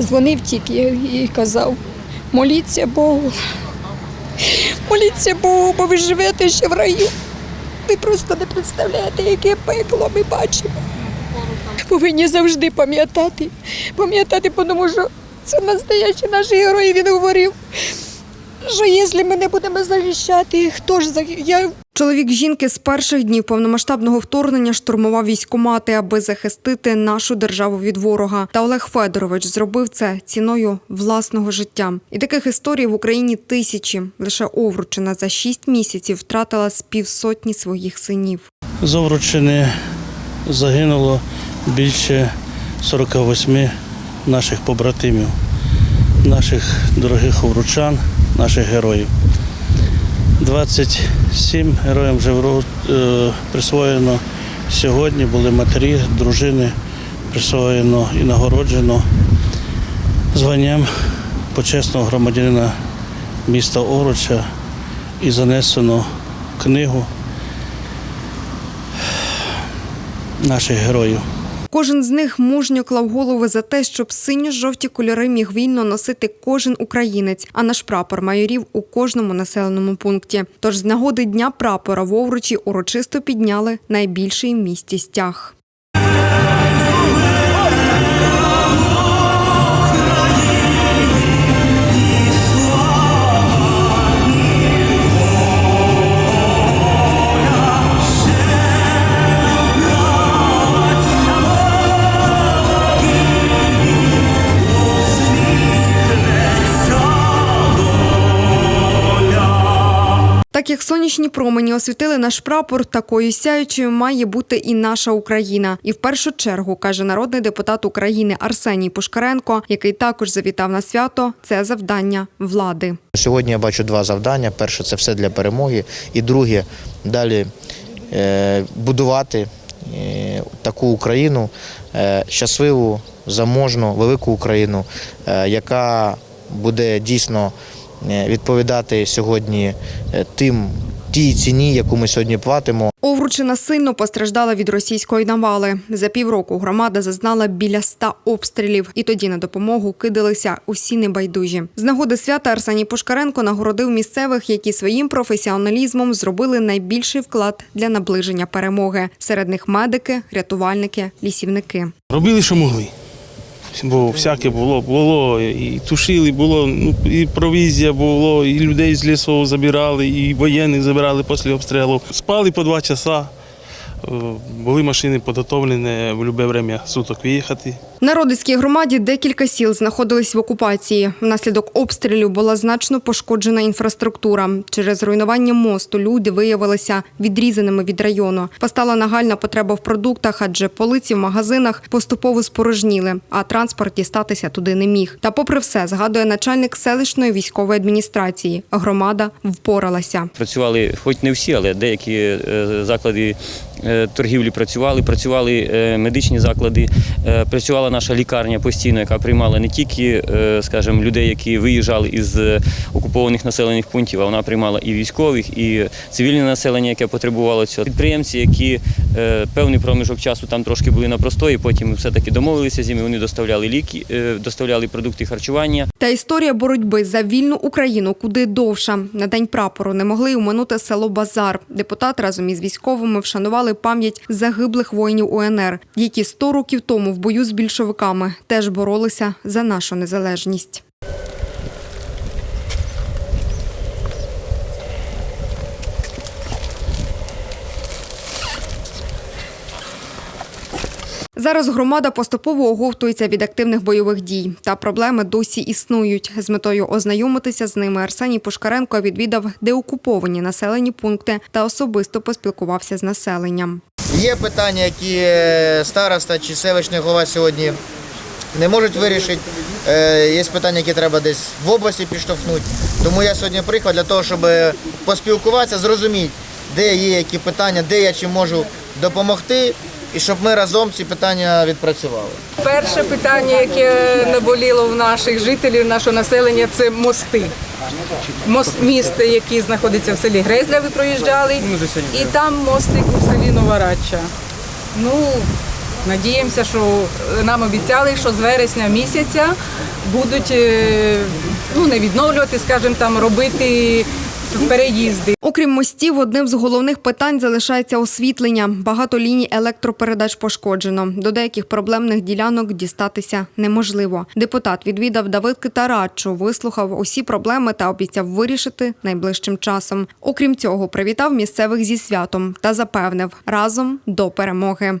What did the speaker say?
Дзвонив тільки і казав, моліться Богу. Моліться Богу, бо ви живете ще в раю. Ви просто не представляєте, яке пекло ми бачимо. Повинні завжди пам'ятати. Пам'ятати, тому що це настоящий наш герой, він говорив, що якщо ми не будемо захищати, хто ж? Я Чоловік жінки з перших днів повномасштабного вторгнення штурмував військомати, аби захистити нашу державу від ворога. Та Олег Федорович зробив це ціною власного життя. І таких історій в Україні тисячі. Лише Овручина за шість місяців втратила з півсотні своїх синів. З Овручини загинуло більше 48 наших побратимів, наших дорогих овручан, наших героїв. 27 героям вже е, присвоєно сьогодні, були матері, дружини, присвоєно і нагороджено званням почесного громадянина міста Овруча і занесено книгу наших героїв. Кожен з них мужньо клав голови за те, щоб синьо-жовті кольори міг вільно носити кожен українець, а наш прапор майорів у кожному населеному пункті. Тож з нагоди дня прапора в Овручі урочисто підняли найбільший в місті стяг. Як сонячні промені освітили наш прапор, такою сяючою має бути і наша Україна. І в першу чергу каже народний депутат України Арсеній Пушкаренко, який також завітав на свято. Це завдання влади. Сьогодні я бачу два завдання. Перше це все для перемоги, і друге далі е, будувати е, таку Україну е, щасливу, заможну, велику Україну, яка буде дійсно відповідати сьогодні е, тим тій ціні, яку ми сьогодні платимо. Овручина сильно постраждала від російської навали. За півроку громада зазнала біля ста обстрілів, і тоді на допомогу кидалися усі небайдужі. З нагоди свята Арсеній Пушкаренко нагородив місцевих, які своїм професіоналізмом зробили найбільший вклад для наближення перемоги. Серед них медики, рятувальники, лісівники. Робили, що могли. Бо всяке було, було і тушили, було, ну, і провізія було, і людей з лісу забирали, і воєнних забирали після обстрілу. Спали по два часа. Е, Були машини підготовлені в будь-яке время суток виїхати. В Народицькій громаді декілька сіл знаходились в окупації. Внаслідок обстрілів була значно пошкоджена інфраструктура. Через руйнування мосту люди виявилися відрізаними від району. Постала нагальна потреба в продуктах, адже полиці в магазинах поступово спорожніли, а транспорт дістатися туди не міг. Та, попри все, згадує начальник селищної військової адміністрації. Громада впоралася. Працювали, хоч не всі, але деякі е, заклади е, торгівлі працювали, працювали е, медичні заклади, е, працювала наша лікарня постійно, яка приймала не тільки, е, скажімо, людей, які виїжджали із е, окупованих населених пунктів, а вона приймала і військових, і цивільне населення, яке потребувало цього. Підприємці, які е, певний проміжок часу там трошки були на простої, потім все-таки домовилися з ними, вони доставляли ліки, е, доставляли продукти харчування. Та історія боротьби за вільну Україну куди довша. На день прапору не могли уминути село Базар. Депутат разом із військовими вшанували пам'ять загиблих воїнів УНР, які 100 років тому в бою з більшовиками теж боролися за нашу незалежність. Зараз громада поступово оговтується від активних бойових дій, та проблеми досі існують. З метою ознайомитися з ними Арсеній Пушкаренко відвідав деокуповані населені пункти та особисто поспілкувався з населенням. Є питання, які е, староста чи селищний голова сьогодні не можуть вирішити. Е, Є питання, які треба десь в області підштовхнути. Тому я сьогодні приїхав для того, щоб поспілкуватися, зрозуміти, де є які питання, де я чим можу допомогти, і щоб ми разом ці питання відпрацювали. Перше питання, яке наболіло в наших жителів, нашого населення, це мости. Мост, міст, який знаходиться в селі Грезля, ви проїжджали, і там мостик у селі Новорадча. Ну, надіємося, що нам обіцяли, що з вересня місяця будуть е, ну, не відновлювати, скажімо там, робити переїзди. Окрім мостів, одним з головних питань залишається освітлення. Багато ліній електропередач пошкоджено. До деяких проблемних ділянок дістатися неможливо. Депутат відвідав Давид Китарачу, вислухав усі проблеми та обіцяв вирішити найближчим часом. Окрім цього, привітав місцевих зі святом та запевнив разом до перемоги.